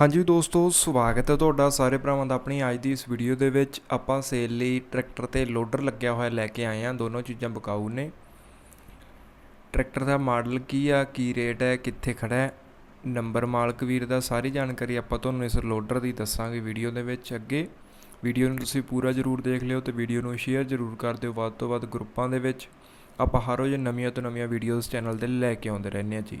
ਹਾਂਜੀ ਦੋਸਤੋ, ਸਵਾਗਤ ਹੈ ਤੁਹਾਡਾ ਸਾਰੇ ਭਰਾਵਾਂ ਦਾ ਆਪਣੀ ਅੱਜ ਦੀ ਇਸ ਵੀਡੀਓ ਦੇ ਵਿੱਚ। ਆਪਾਂ ਸੇਲ ਲਈ ਟਰੈਕਟਰ ਤੇ ਲੋਡਰ ਲੱਗਿਆ ਹੋਇਆ ਲੈ ਕੇ ਆਏ ਹਾਂ। ਦੋਨੋਂ ਚੀਜ਼ਾਂ ਬਕਾਊ ਨੇ। ਟਰੈਕਟਰ ਦਾ ਮਾਡਲ ਕੀ ਆ, ਕੀ ਰੇਟ ਹੈ, ਕਿੱਥੇ ਖੜਾ ਹੈ? ਨੰਬਰ ਮਾਲਕ ਵੀਰ ਦਾ ਸਾਰੀ ਜਾਣਕਾਰੀ ਆਪਾਂ ਤੁਹਾਨੂੰ ਇਸ ਲੋਡਰ ਦੀ ਦੱਸਾਂਗੇ ਵੀਡੀਓ ਦੇ ਵਿੱਚ ਅੱਗੇ। ਵੀਡੀਓ ਨੂੰ ਤੁਸੀਂ ਪੂਰਾ ਜ਼ਰੂਰ ਦੇਖ ਲਿਓ ਤੇ ਵੀਡੀਓ ਨੂੰ ਸ਼ੇਅਰ ਜ਼ਰੂਰ ਕਰ ਦਿਓ। ਵੱਧ ਤੋਂ ਵੱਧ ਗਰੁੱਪਾਂ ਦੇ ਵਿੱਚ ਆਪਾਂ ਹਰ ਰੋਜ਼ ਨਵੀਆਂ ਤੋਂ ਨਵੀਆਂ ਵੀਡੀਓਜ਼ ਚੈਨਲ ਤੇ ਲੈ ਕੇ ਆਉਂਦੇ ਰਹਿੰਦੇ ਹਾਂ ਜੀ।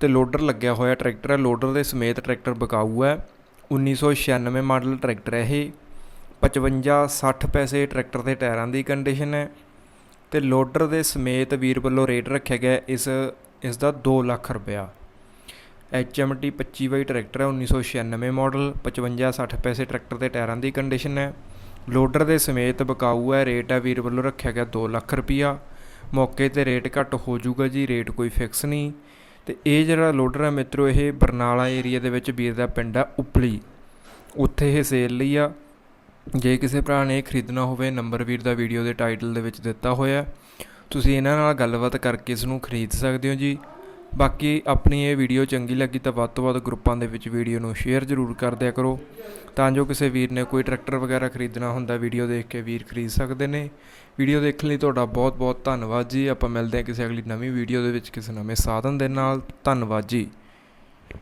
ਤੇ ਲੋਡਰ ਲੱਗਿਆ ਹੋਇਆ ਟਰੈਕਟਰ ਹੈ। ਲੋਡਰ ਦੇ ਸਮੇਤ ਟਰੈਕਟਰ ਬਕਾਊ ਹੈ। 1996 ਮਾਡਲ ਟਰੈਕਟਰ ਹੈ ਇਹ। 55 60 ਪੈਸੇ ਟਰੈਕਟਰ ਦੇ ਟਾਇਰਾਂ ਦੀ ਕੰਡੀਸ਼ਨ ਹੈ। ਤੇ ਲੋਡਰ ਦੇ ਸਮੇਤ ਵੀਰ ਵੱਲੋਂ ਰੇਟ ਰੱਖਿਆ ਗਿਆ ਇਸ ਇਸ ਦਾ 2 ਲੱਖ ਰੁਪਇਆ। HMT 25 ਬਾਈ ਟਰੈਕਟਰ ਹੈ 1996 ਮਾਡਲ 55 60 ਪੈਸੇ ਟਰੈਕਟਰ ਦੇ ਟਾਇਰਾਂ ਦੀ ਕੰਡੀਸ਼ਨ ਹੈ। ਲੋਡਰ ਦੇ ਸਮੇਤ ਬਕਾਊ ਹੈ, ਰੇਟ ਹੈ ਵੀਰ ਵੱਲੋਂ ਰੱਖਿਆ ਗਿਆ 2 ਲੱਖ ਰੁਪਇਆ। ਮੌਕੇ ਤੇ ਰੇਟ ਘੱਟ ਹੋ ਜਾਊਗਾ ਜੀ, ਰੇਟ ਕੋਈ ਫਿਕਸ ਨਹੀਂ। ਅਤੇ ਇਹ ਜਿਹੜਾ ਲੋਡਰ ਆ ਮਿੱਤਰੋ, ਇਹ ਬਰਨਾਲਾ ਏਰੀਆ ਦੇ ਵਿੱਚ ਵੀਰ ਦਾ ਪਿੰਡ ਆ ਉਪਲੀ। ਉੱਥੇ ਇਹ ਸੇਲ ਲਈ ਆ। ਜੇ ਕਿਸੇ ਭਰਾ ਨੇ ਖਰੀਦਣਾ ਹੋਵੇ ਨੰਬਰ ਵੀਰ ਦਾ ਵੀਡੀਓ ਦੇ ਟਾਈਟਲ ਦੇ ਵਿੱਚ ਦਿੱਤਾ ਹੋਇਆ ਤੁਸੀਂ ਇਹਨਾਂ ਨਾਲ ਗੱਲਬਾਤ ਕਰਕੇ ਇਸ ਨੂੰ ਖਰੀਦ ਸਕਦੇ ਹੋ ਜੀ। ਬਾਕੀ ਆਪਣੀ ਇਹ ਵੀਡੀਓ ਚੰਗੀ ਲੱਗੀ ਤਾਂ ਵੱਧ ਤੋਂ ਵੱਧ ਗਰੁੱਪਾਂ ਦੇ ਵਿੱਚ ਵੀਡੀਓ ਨੂੰ ਸ਼ੇਅਰ ਜ਼ਰੂਰ ਕਰ ਦਿਆ ਕਰੋ। ਤਾਂ ਜੋ ਕਿਸੇ ਵੀਰ ਨੇ ਕੋਈ ਟਰੈਕਟਰ ਵਗੈਰਾ ਖਰੀਦਣਾ ਹੁੰਦਾ ਵੀਡੀਓ ਦੇਖ ਕੇ ਵੀਰ ਖਰੀਦ ਸਕਦੇ ਨੇ। ਵੀਡੀਓ ਦੇਖਣ ਲਈ ਤੁਹਾਡਾ ਬਹੁਤ ਬਹੁਤ ਧੰਨਵਾਦ ਜੀ। ਆਪਾਂ ਮਿਲਦੇ ਹਾਂ ਕਿਸੇ ਅਗਲੀ ਨਵੀਂ ਵੀਡੀਓ ਦੇ ਵਿੱਚ ਕਿਸੇ ਨਵੇਂ ਸਾਧਨ ਦੇ ਨਾਲ। ਧੰਨਵਾਦ ਜੀ।